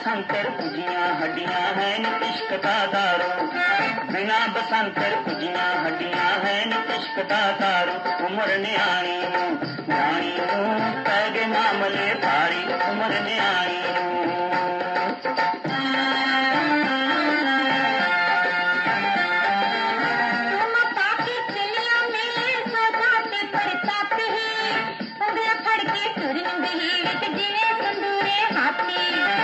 बसंतर पूजिया हड्डियाँ हैं निष्कता तारो बिना बसंतर पूजिया हड्डियाँ हैं निष्कता तारो उम्र न्याणी न्याणी पैगे मामले पारी उम्र न्याणी Thank.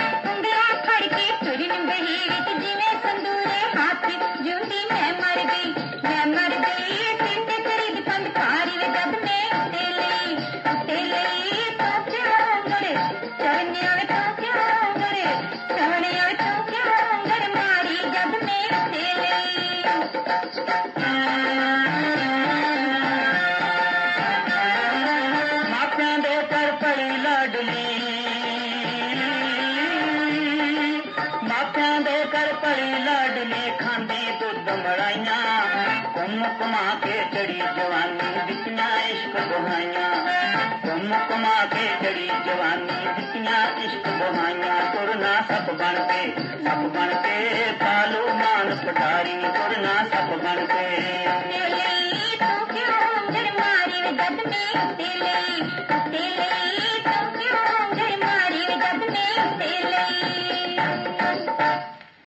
ड़ कुम कमा थे जड़ी जवानी इश्क बुया कुम कमा थे चड़ी जवानी ॾित इश्क बुया तुरना सप बन ते सप बन ते थालू मान सुठारी तुरन सप बने